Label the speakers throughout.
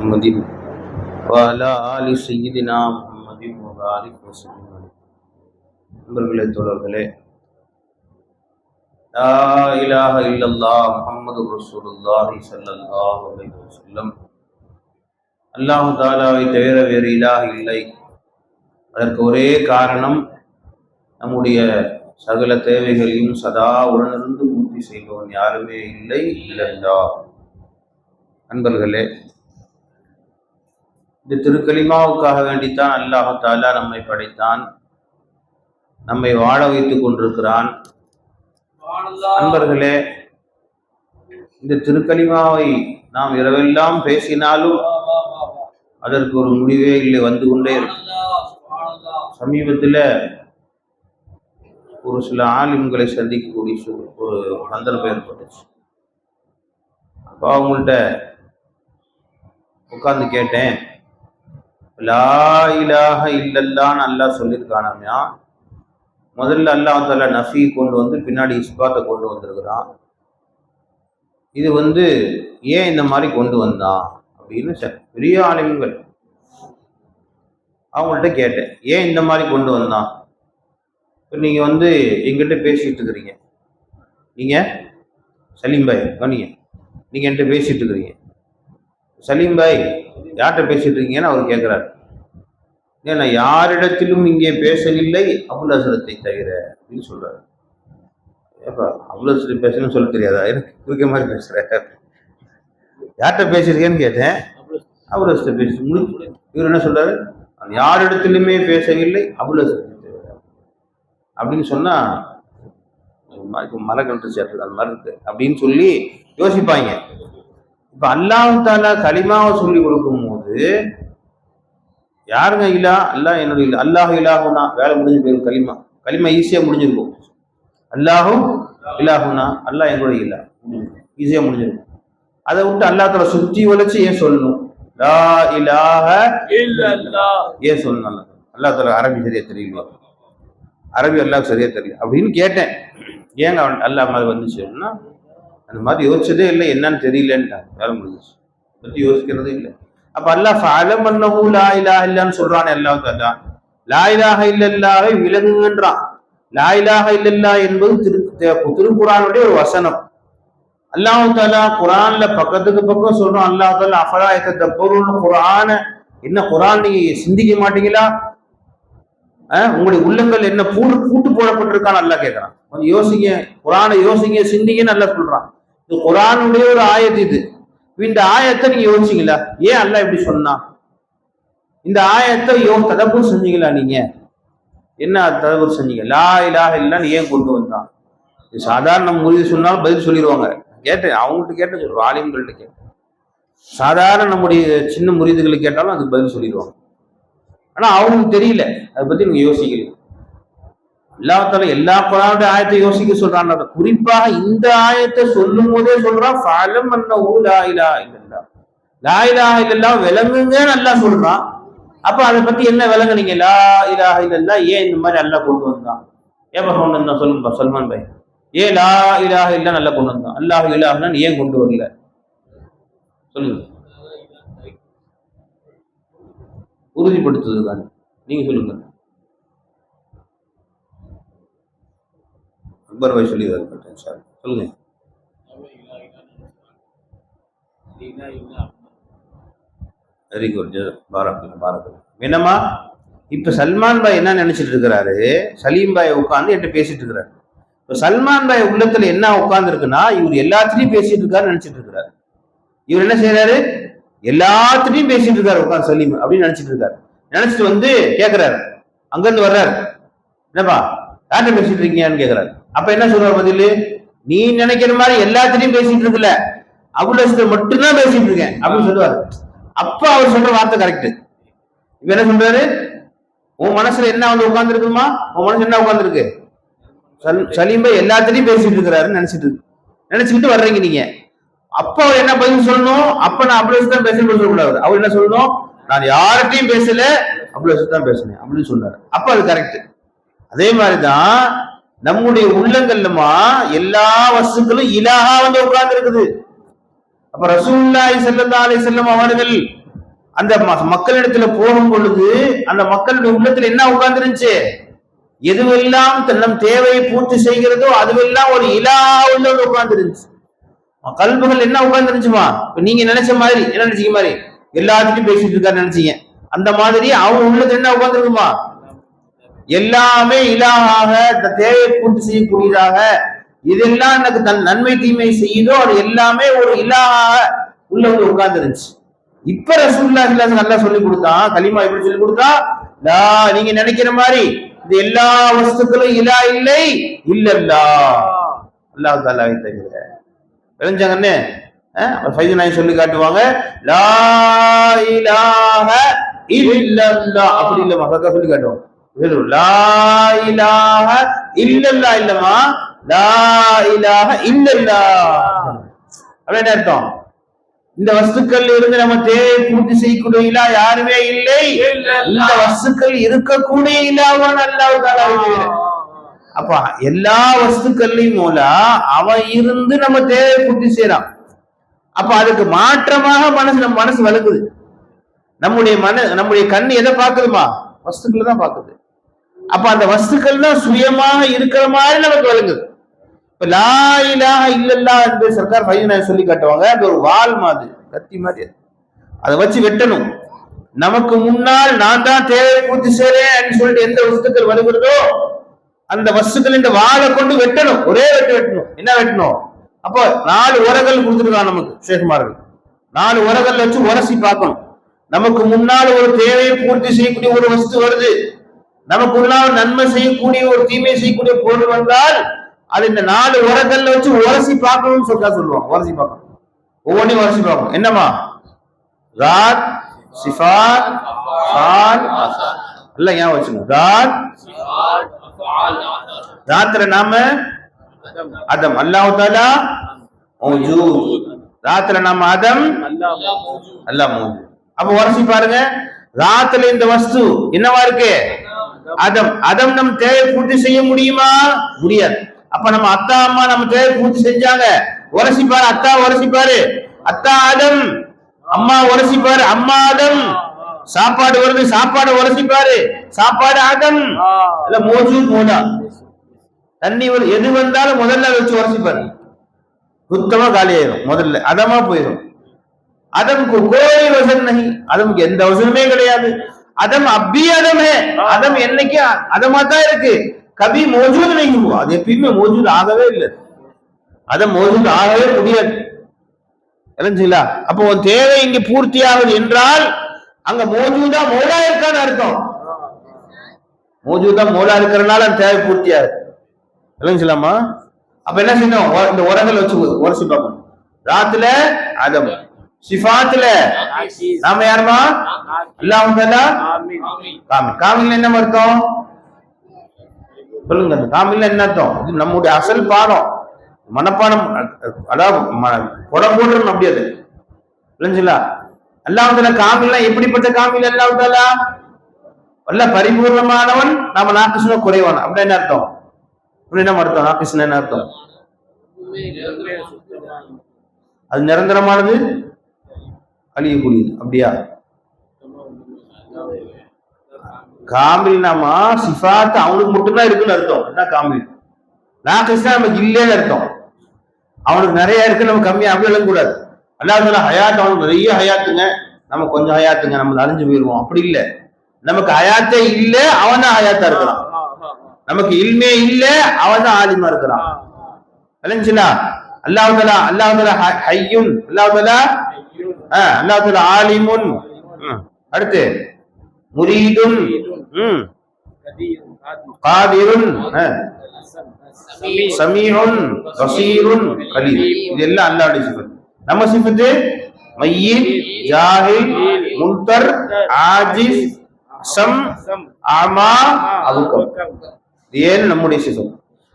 Speaker 1: محمد وعلى آل سيدنا محمد وبارك وسلم நண்பர்களே தோழர்களே லா இலாஹ இல்லல்லாஹ் முஹம்மது ரசூலுல்லாஹி ஸல்லல்லாஹு அலைஹி வஸல்லம் அல்லாஹ் தாலாவை தவிர வேறு இலாஹ் இல்லை அதற்கு ஒரே காரணம் நம்முடைய சகல தேவைகளையும் சதா உடனிருந்து பூர்த்தி செய்பவன் யாருமே இல்லை இல்லல்லா நண்பர்களே இந்த திருக்கலிமாவுக்காக வேண்டித்தான் அல்லாஹாலா நம்மை படைத்தான் நம்மை வாழ வைத்துக் கொண்டிருக்கிறான். நண்பர்களே இந்த திருக்கலிமாவை நாம் இரவெல்லாம் பேசினாலும் அதற்கு ஒரு முடிவே இல்லை வந்து கொண்டே இருக்கு. சமீபத்தில் ஒரு சில ஆலிம்களை சந்திக்கக்கூடிய ஒரு சந்தர்ப்பம் ஏற்பட்டுச்சு. அப்போ அவங்கள்ட்ட உட்காந்து கேட்டேன் லா இல்லல்லான்னு அல்லாஹ் சொல்லியிருக்கானாமியா. முதல்ல அல்லாஹ் தலா நஃபி கொண்டு வந்து பின்னாடி இஸ்பாத்தை கொண்டு வந்திருக்கிறான். இது வந்து ஏன் இந்த மாதிரி கொண்டு வந்தான் அப்படின்னு பெரிய ஆளுங்கள் அவங்கள்ட்ட கேட்டேன். ஏன் இந்த மாதிரி கொண்டு வந்தான்? இப்போ நீங்கள் வந்து எங்கிட்ட பேசிகிட்டு இருக்கிறீங்க. நீங்கள் சலீம் பாய் கவனிங்க. நீங்கள் என்கிட்ட பேசிகிட்டு இருக்கிறீங்க. சலீம் பாய் யார்கிட்ட பேசிட்டு இருக்கீங்கன்னு அவர் கேட்குறாரு ஏன் நான் யாரிடத்திலும் இங்கே பேசவில்லை அபுல் ஹசரத்தை தவிர அப்படின்னு சொல்கிறாரு ஏப்பா அபுல் ஹசரத் பேசணும்னு சொல்ல தெரியாதா? எனக்கு குறுக்க மாதிரி பேசுற. யார்கிட்ட பேசியிருக்கேன்னு கேட்டேன். அபுல் ஹசரத்தை பேசி முடி இவர் என்ன சொல்கிறாரு நான் யாரிடத்திலுமே பேசவில்லை அபுல் ஹசரத்தை தவிர அப்படின்னு சொன்னால் மலை கண்டு சேர்த்து அந்த மாதிரி இருக்குது அப்படின்னு சொல்லி யோசிப்பாங்க. இப்ப அல்லாஹு தாலா கலிமாவை சொல்லி கொடுக்கும் போது யாருங்க இல்லா? அல்லாஹ் என்னுடைய இல்லா அல்லாஹ் இலாகுனா வேலை முடிஞ்சு போயிடும் கலிமா. கலிமா ஈஸியா முடிஞ்சிருக்கும் அல்லாஹும் இலாகுனா அல்லாஹ் என்னுடைய இல்லா. ஈஸியா முடிஞ்சிருக்கும் அதை விட்டு அல்லாஹ் தஆலா சுத்தி வளைச்சு ஏன் சொல்லணும்? லா இலாஹ ஏன் சொல்லணும் அல்லாஹ்? அரபி சரியா தெரியல அரபி அல்லாஹ் சரியா தெரியும் அப்படின்னு கேட்டேன். ஏங்க அவன் அல்லாஹ் மாதிரி வந்துச்சுன்னா அந்த மாதிரி யோசிச்சதே இல்லை என்னன்னு தெரியலன்ட்டான் வேலை முடிஞ்சிச்சு பத்தி யோசிக்கிறதே இல்லை. அப்ப அல்லாஹ் ஃபஅலம் பண்ணவும் லா இலாஹ இல்லான்னு சொல்றானே அல்லாஹ் தஆலா. லா இலாஹ இல்லல்லாவை விளங்குங்கன்றான். லா இலாஹ இல்லல்லா என்பது திரு திருக்குறானுடைய ஒரு வசனம். அல்லாஹ் தாலா குரான்ல பக்கத்துக்கு பக்கம் சொல்றோம் அல்லாஹ் தாலா அஃபலா யததப்பருன குரான என்ன குரான் நீங்க சிந்திக்க மாட்டீங்களா? உங்களுடைய உள்ளங்கள் என்ன பூட்டு பூட்டு போடப்பட்டிருக்கான்னு நல்லா கேட்கறான். கொஞ்சம் யோசிங்க குரானை யோசிங்க சிந்திங்கன்னு நல்லா சொல்றான். இது குரானுடைய ஒரு ஆயத்து இது. இந்த ஆயத்தை நீங்க யோசிச்சீங்களா? ஏன் அல்ல இப்படி சொன்னா இந்த ஆயத்தை யோ ததப்பூர் செஞ்சீங்களா நீங்க? என்ன ததப்பூர் செஞ்சீங்க? லா இலாஹ இல்லன்னு ஏன் கொண்டு வந்தான்? இது சாதாரண முறிவு சொன்னாலும் பதில் சொல்லிடுவாங்க. கேட்டேன். அவங்கள்ட்ட கேட்டேன். சொல்றோம் ஆலிம்கள்ட்ட கேட்டேன். சாதாரண நம்முடைய சின்ன முறிதுகளுக்கு கேட்டாலும் அதுக்கு பதில் சொல்லிடுவாங்க. ஆனால் அவங்களுக்கு தெரியல. அதை பற்றி நீங்கள் யோசிக்கிறீங்க. அல்லாஹால எல்லா குரானுடைய ஆயத்தை யோசிக்க சொல்றான். குறிப்பாக இந்த ஆயத்தை சொல்லும் போதே சொல்றான் ஃபலம் அன்னஹு லா இலாஹ இல்லல்லாஹ். லா இலாஹ இல்லல்லாஹ் விளங்குங்கன்னு சொல்றான். அப்ப அதை பத்தி என்ன விளங்குனீங்க லா இலா இல்லல்லாஹ் ஏன் இந்த மாதிரி நல்லா கொண்டு வந்தான்? ஏப்பா கொண்டு வந்தான்? சொல்லுங்க சல்மான் பாய். ஏன் லா இலாக இல்லா நல்லா கொண்டு வந்தான்? அல்லாஹ் இலாஹ்னா ஏன் கொண்டு வரல? சொல்லுங்க. உறுதிப்படுத்துவது தான் நீங்க சொல்லுங்க. அக்பர் பாய் சொல்லி இருக்கட்டும் சார். சொல்லுங்க. வெரி குட் பாராக்கு பாராக்கு என்னம்மா? இப்ப சல்மான் பாய் என்ன நினைச்சிட்டு இருக்கிறாரு? சலீம் பாய் உட்காந்து என்கிட்ட பேசிட்டு இருக்கிறாரு. இப்ப சல்மான் பாய் உள்ளத்துல என்ன உட்கார்ந்து இருக்குன்னா இவர் எல்லாத்திலையும் பேசிட்டு இருக்காரு நினைச்சிட்டு இருக்கிறாரு. இவர் என்ன செய்யறாரு எல்லாத்திலையும் பேசிட்டு இருக்காரு உட்காந்து சலீம் அப்படின்னு நினைச்சிட்டு இருக்காரு. நினைச்சிட்டு வந்து கேக்குறாரு. அங்கிருந்து வர்றாரு. என்னப்பா யார்கிட்ட பேசிட்டு இருக்கீங்கன்னு கேக்குறாரு. அப்ப என்ன சொல்ற பதில்? நீ நினைக்கிற மாதிரி எல்லாத்திலையும் பேசிட்டு இருக்குல்ல அபுல் மட்டும்தான் பேசிட்டு இருக்கேன் அப்படின்னு சொல்லுவாரு. அப்ப அவர் சொல்ற வார்த்தை கரெக்ட் இப்ப என்ன சொல்றாரு? உன் மனசுல என்ன வந்து உட்கார்ந்து இருக்குமா உன் மனசு என்ன உட்கார்ந்து சலீம் பாய் எல்லாத்திலையும் பேசிட்டு இருக்கிறாருன்னு நினைச்சிட்டு இருக்கு. நினைச்சுக்கிட்டு வர்றீங்க நீங்க. அப்ப அவர் என்ன பதில் சொல்லணும்? அப்ப நான் அவ்வளவு தான் பேசணும் சொல்லக்கூடாது. அவர் என்ன சொல்லணும்? நான் யார்கிட்டையும் பேசல அவ்வளவு தான் பேசினேன் அப்படின்னு சொன்னாரு அப்ப அது கரெக்ட் அதே மாதிரிதான் நம்முடைய உள்ளங்கள்லமா எல்லா வசுக்களும் இலாகா வந்து உட்கார்ந்து இருக்குது அப்ப ரசூல்லாய் ஸல்லல்லாஹு அலைஹி அவர்கள் அந்த ம- மக்களிடத்துல போகும் பொழுது அந்த மக்களுடைய உள்ளத்துல என்ன உட்கார்ந்துருந்துச்சு? எதுவெல்லாம் தன்னம் தேவையை பூர்த்தி செய்கிறதோ அதுவெல்லாம் ஒரு இலா உள்ளவர் உட்கார்ந்துருந்துச்சு. கல்புகள் என்ன உட்கார்ந்துருந்துச்சுமா? இப்ப நீங்க நினைச்ச மாதிரி என்ன நினைச்சீங்க மாதிரி? எல்லாத்துக்கும் பேசிட்டு இருக்காரு நினைச்சீங்க. அந்த மாதிரி அவங்க உள்ளத்துல என்ன உட்கார்ந்துருக்குமா? எல்லாமே இலாகாக இந்த தேவையை பூர்த்தி செய்யக்கூடியதாக. இதெல்லாம் எனக்கு தன் நன்மை தீமை செய்யுதோ அது எல்லாமே ஒரு இலாகாக உள்ள வந்து உட்கார்ந்து இருந்துச்சு இப்ப ரசூல்லா நல்லா சொல்லி கொடுத்தான் கலிமா எப்படி சொல்லி கொடுத்தா? நீங்க நினைக்கிற மாதிரி இந்த எல்லா வஸ்துக்களும் இலா இல்லை இல்லல்லா. அல்லாஹ் தாலாவை தவிர விளைஞ்சாங்கன்னு ஃபைது நாய் சொல்லி காட்டுவாங்க. லா இலாக இல்லல்லா. அப்படி இல்ல மக்கா சொல்லி காட்டுவாங்க. இல்லல்லா இல்லமா லா இலாஹ இல்லல்லா. அப்படி என்ன அர்த்தம்? இந்த வஸ்துக்கள் இருந்து நம்ம தேவை பூர்த்தி செய்யக்கூடிய இலா யாருமே இல்லை. இந்த வஸ்துக்கள் இருக்கக்கூடிய இலாவான் அல்லாஹ் அப்ப எல்லா வஸ்துக்கள்லையும் மூலா அவன் இருந்து நம்ம தேவையை பூர்த்தி செய்யறான். அப்ப அதுக்கு மாற்றமாக மனசு நம்ம மனசு வலுக்குது நம்முடைய மன நம்முடைய கண் எதை பார்க்குதுமா? வஸ்துக்களை தான் பார்க்குது. அப்ப அந்த வஸ்துக்கள் தான் சுயமாக இருக்கிற மாதிரி நமக்கு விளங்குது. இப்ப லா இலாஹ இல்லல்லா என்று சர்க்கார் பையன் சொல்லி காட்டுவாங்க அது ஒரு வால் மாதிரி கத்தி மாதிரி. அதை வச்சு வெட்டணும். நமக்கு முன்னால் நான் தான் தேவை பூர்த்தி செய்றேன் சொல்லிட்டு எந்த வஸ்துக்கள் வருகிறதோ அந்த வஸ்துக்கள் இந்த வாழை கொண்டு வெட்டணும். ஒரே வெட்டு வெட்டணும். என்ன வெட்டணும்? அப்போ நாலு உரங்கள் கொடுத்துருக்கான் நமக்கு சேகுமார்கள் நாலு உரங்கள் வச்சு உரசி பார்க்கணும். நமக்கு முன்னால் ஒரு தேவையை பூர்த்தி செய்யக்கூடிய ஒரு வஸ்து வருது. நமக்கு முன்னால் நன்மை செய்யக்கூடிய ஒரு தீமை செய்யக்கூடிய பொருள் வந்தால் அது இந்த நாலு உரங்கள்ல வச்சு உரசி பார்க்கணும்னு சொல்லா சொல்லுவாங்க. உரசி பார்க்கணும். ஒவ்வொன்றையும் உரசி பார்க்கணும். என்னமா ராத் சிஃபாத் ஃபால் இல்ல ஏன் வச்சுங்க ராத் ராத்திர நாம அதம் அல்லாஹ் தாலா ராத்திர நாம அதம் அல்லாஹ் மௌஜூத். அப்ப உரசி பாருங்க. ராத்திர இந்த வஸ்து என்னவா இருக்கு? அதம் அதம் நம் தேவை பூர்த்தி செய்ய முடியுமா? முடியாது. அப்ப நம்ம அத்தா அம்மா நம்ம தேவை பூர்த்தி செஞ்சாங்க. உரசிப்பாரு பாரு அத்தா உரசிப்பாரு. பாரு அத்தா அதம் அம்மா உரசிப்பாரு பாரு அம்மா அதம் சாப்பாடு வருது சாப்பாடு உரசிப்பாரு. பாரு சாப்பாடு அதம் இல்ல மோஜூத் மோதா தண்ணி வரு- எது வந்தாலும் முதல்ல வச்சு உரசிப்பாரு. சுத்தமா காலியாயிரும் முதல்ல. அதமா போயிடும் அதம்க்கு கோழி வசன் நகி. அதமுக்கு எந்த வசனமே கிடையாது. அதம் அப்பி அதமே அதம் என்னைக்கு அதமா தான் இருக்கு கபி மோஜூத் नहीं हुआ அது எப்பயுமே மோஜூத் ஆகவே இல்லை அதம் மோஜூத் ஆகவே முடியாது இல்லைங்களா அப்போ உன் தேவை இங்க பூர்த்தி ஆகுது என்றால் அங்க மோஜூதா மோலா இருக்கான்னு அர்த்தம் மோஜூதா மோலா இருக்கிறனால அந்த தேவை பூர்த்தி ஆகுது இல்லைங்களாமா அப்ப என்ன செய்யணும் ஒ- இந்த உரங்கள் வச்சு உரசி பார்க்கணும் ராத்துல அதம் சிஃபாத்துல நாம யாருமா அல்லாஹ் தாலா காமில். காமில் என்ன அர்த்தம்? சொல்லுங்க காமில் என்ன அர்த்தம்? இது நம்முடைய அசல் பாடம். மனப்பாடம் அதாவது ம- புடம் போட்டுறணும் அப்படி அது. இல்லைங்களா அல்லாஹ் தாலா காமில்னா எப்படிப்பட்ட காமில் அல்லாஹ் தாலா அல்ல பரிபூர்ணமானவன் நாம நாக்கிசுன குறைவான. அப்படி என்ன அர்த்தம்? அப்படி என்ன அர்த்தம் நாக்கிசுன என்ன அர்த்தம்? அது நிரந்தரமானது? அழியக்கூடியது. அப்படியா? காமில் நாமா அவனுக்கு மட்டும்தான் இருக்குன்னு அர்த்தம். என்ன காமில்? நாக்கிஸ்னா நமக்கு இல்லைன்னு அர்த்தம். அவனுக்கு நிறைய இருக்கு நம்ம கம்மியாக அப்படி எழுதக்கூடாது அல்லாஹ் ஹயாத் அவனுக்கு நிறைய ஹயாத்துங்க. நம்ம கொஞ்சம் ஹயாத்துங்க நம்ம அழிஞ்சு போயிருவோம். அப்படி இல்லை. நமக்கு ஹயாத்தே இல்ல அவன் தான் ஹயாத்தா இருக்கிறான். நமக்கு இல்மே இல்ல அவன் தான் ஆலிமா இருக்கிறான். விளைஞ்சுலா அல்லாஹ் தலா அல்லாஹ் தலா ஹையுன். ஆலிமுன். ம். அடுத்து முரீதும் காதிருன் ஆ. சமீஉன் பசீருன் கலீல். இது எல்லாம் அல்லாஹ்வுடைய சிஃபத். நம்ம சிஃபத்து? மையீன் ஜாஹில் முன்தர் ஆஜிஸ் சம் ஆமா அவுக்கம் ஏழு நம்முடைய சிஃபத்?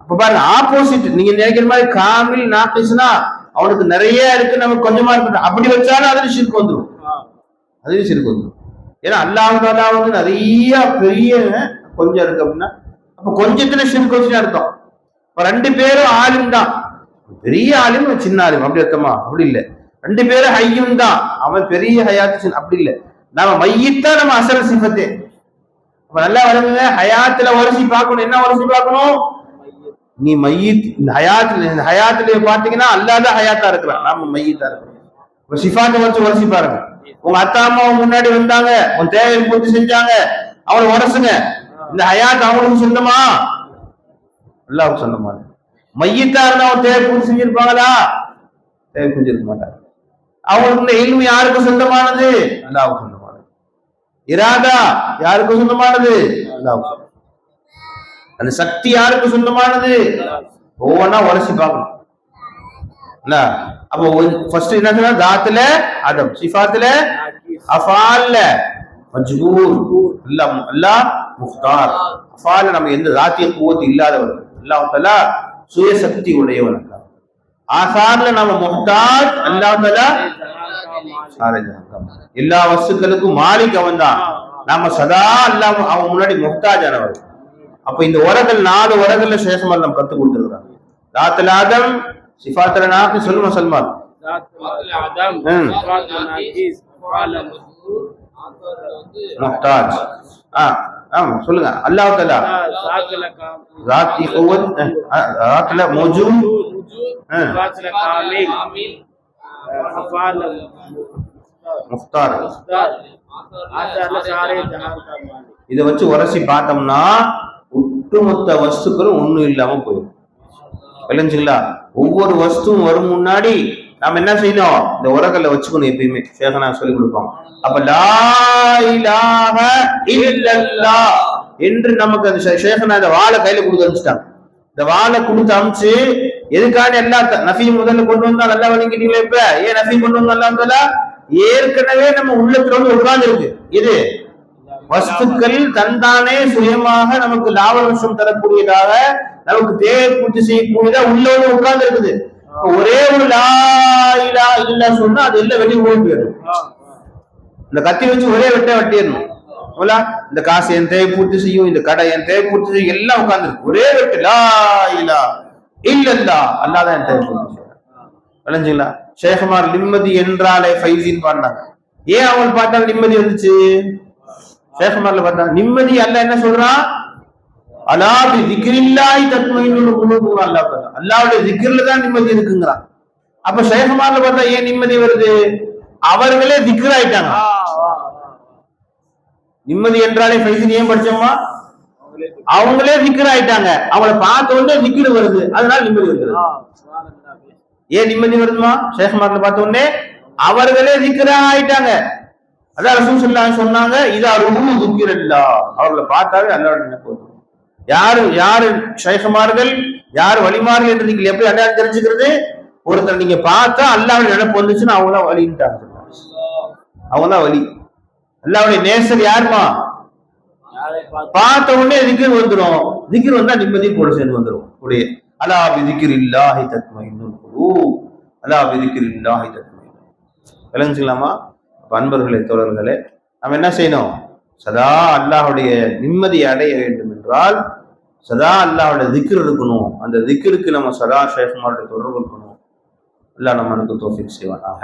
Speaker 1: அப்ப பாருங்க ஆப்போசிட் நீங்க நினைக்கிற மாதிரி காமில் நாக்கிஸ்னா அவனுக்கு நிறைய இருக்கு நமக்கு கொஞ்சமா இருக்கு. அப்படி வச்சாலும் அதுல சிறுக்கு வந்துடும் அதுலயும் சிறுக்கு வந்துடும் ஏன்னா அல்லாஹாலா வந்து நிறைய பெரிய கொஞ்சம் இருக்கு அப்படின்னா அப்ப கொஞ்சத்துல சிறுக்கு வச்சுன்னு அர்த்தம். இப்ப ரெண்டு பேரும் ஆளும் தான். பெரிய ஆளும் சின்ன ஆளும் அப்படி அர்த்தமா? அப்படி இல்ல. ரெண்டு பேரும் ஹையும் தான். அவன் பெரிய ஹயாத்து அப்படி இல்ல. நாம மையத்தா நம்ம அசல் சிஃபத்து. அப்ப நல்லா வருங்க ஹயாத்துல வரிசை பார்க்கணும். என்ன வரிசை பார்க்கணும்? நீ மையத் இந்த ஹயாத்துல இந்த ஹயாத்துல பாத்தீங்கன்னா அல்லாத ஹயாத்தா இருக்கிறான். நாம மையத்தா இருக்கிறோம். இப்ப சிஃபாத்தை வச்சு வரிசை பாருங்க. உங்க அத்தா அம்மா முன்னாடி வந்தாங்க. உன் தேவையை பூர்த்தி செஞ்சாங்க. அவளை உடசுங்க. இந்த ஹயாத் அவங்களுக்கு சொந்தமா? அல்லாவுக்கு சொந்தமா மையத்தா இருந்தா அவன் தேவை பூர்த்தி செஞ்சிருப்பாங்களா? தேவை செஞ்சிருக்க மாட்டாங்க அவங்களுக்கு இந்த இல்மு யாருக்கு சொந்தமானது? அல்லாவுக்கு சொந்தமானது இராதா யாருக்கு சொந்தமானது? அல்லாவுக்கு அந்த சக்தி யாருக்கு சொந்தமானது? ஒவ்வொன்னா உரசி பார்க்கணும். அப்போ ஃபர்ஸ்ட் என்ன சொன்னா தாத்துல அதம் சிஃபாத்துல அஃபால்ல. மஜ்பூர் அல்லாஹ் அல்லாஹ் முஃப்தார். அஃபால்ல நம்ம எந்த தாத்திய குவத்து இல்லாதவர் அல்லாஹ் தஆலா சுய சக்தி உடையவன் ஆசார்ல நம்ம முஹ்தாஜ் அல்லாஹ் தஆலா சாரே எல்லா வஸ்துக்களுக்கும் மாலிக் அவன் தான் நாம சதா அல்லாஹ் அவன் முன்னாடி முஹ்தாஜானவர் அப்ப இந்த உரங்கள் நாலு உரங்கள்ல சேஷமாக நம்ம கத்து கொடுத்துருக்கான் தாத்தல் صفات الانعام سلم سلمان
Speaker 2: ذات العدم صفات العجيز قال مذكور
Speaker 1: محتاج ஆ ஆமா சொல்லுங்க அல்லாஹ் தஆலா ذاتي قوت ذاتல موجود
Speaker 2: ذاتல كامل افعال مختار
Speaker 1: இதை வச்சு உரசி பார்த்தோம்னா ஒட்டுமொத்த வஸ்துக்களும் ஒண்ணும் இல்லாம போயிடும் விளைஞ்சுங்களா ஒவ்வொரு வஸ்துவும் வரும் முன்னாடி நாம என்ன செய்யணும்? இந்த உரகல்ல வச்சுக்கணும் எப்பயுமே. சேகனா சொல்லி கொடுப்போம் அப்ப லாயிலாக இல்லல்லா என்று நமக்கு அந்த சேகனா இந்த வாழை கையில கொடுத்து அனுப்பிச்சிட்டாங்க. இந்த வாழை கொடுத்து அனுப்பிச்சு எதுக்காக எல்லா த- நஃபி முதல்ல கொண்டு வந்தா நல்லா வழங்கிட்டீங்களா இப்ப? ஏன் நஃபி கொண்டு வந்தா ஏற்கனவே நம்ம உள்ளத்துல வந்து உட்கார்ந்து இருக்கு இது வஸ்துக்கள் தன்தானே சுயமாக நமக்கு லாபநஷ்டம் தரக்கூடியதாக நமக்கு தேவை பூர்த்தி செய்யக்கூடியதா உள்ளவங்க உட்கார்ந்து இருக்குது ஒரே ஒரு லாயிலா இல்ல சொன்னா அது எல்லாம் வெளியே ஓடி போயிடும். இந்த கத்தி வச்சு ஒரே வெட்ட வெட்டிடணும். இந்த காசு என் தேவை பூர்த்தி செய்யும் இந்த கடை என் தேவை பூர்த்தி செய்யும் எல்லாம் உட்கார்ந்து ஒரே வெட்டு. லா இலா இல்லல்லா. அல்லாதான் என் தேவை பூர்த்தி செய்யும் விளைஞ்சுங்களா நிம்மதி என்றாலே ஃபைசின்னு பாடினாங்க. ஏன் அவன் பார்த்தா நிம்மதி வந்துச்சு? ஷேகுமார்ல பார்த்தா நிம்மதி அல்ல என்ன சொல்றான் அலா பி திக்ரில்லாஹி தத்மைனுல் குலூப் அல்லாஹ் சொல்றான் அல்லாஹ்வுடைய திக்ர்ல தான் நிம்மதி இருக்குங்கிறான் அப்ப ஷேகுமார்ல பார்த்தா ஏன் நிம்மதி வருது? அவர்களே திக்ர் ஆயிட்டாங்க நிம்மதி என்றாலே ஃபைசின் ஏன் படிச்சோமா அவங்களே திக்ர் ஆயிட்டாங்க அவங்கள பார்த்த உடனே திக்ர் வருது. அதனால நிம்மதி வருது. ஏன் நிம்மதி வருதுமா? ஷேக்மார்ல பார்த்த உடனே அவர்களே திக்ரா ஆயிட்டாங்க அதான் ரசூல் சொல்லாங்க சொன்னாங்க சொன்னாங்க இதா ரூஹு துக்கிரல்லா. அவர்களை பார்த்தாவே அல்லாஹ்வுடைய நினைப்பு வரும். யாரு யாரு ஷேகுமார்கள் யார் வழிமார்கள் என்று நீங்கள் எப்படி அடையாளம் தெரிஞ்சுக்கிறது? ஒருத்தர் நீங்க பார்த்தா அல்லாஹ்வுடைய நினைப்பு வந்துச்சுன்னா அவங்க தான் வழின்ட்டாங்க அவங்க தான் வழி அல்லாவுடைய நேசர் யாருமா? பார்த்த உடனே திக்கிர் வந்துடும் திக்கிர் வந்தா நிம்மதி கூட சேர்ந்து வந்துடும் கூடிய அலா விதிக்கிர் இல்லாஹி தத்மை குலூப். அலா விதிக்கிர் இல்லாஹி தத்மை விளங்குச்சுக்கலாமா அன்பர்களே தோழர்களே நம்ம என்ன செய்யணும்? சதா அல்லாஹுடைய நிம்மதி அடைய வேண்டும் என்றால் சதா அல்லாஹுடைய திக்ர் இருக்கணும். அந்த திக்ருக்கு நம்ம சதா ஷேகுமாருடைய தொடர்பு இருக்கணும். அல்லாஹ் நம்மளுக்கு தோஃபிக் செய்வானாக.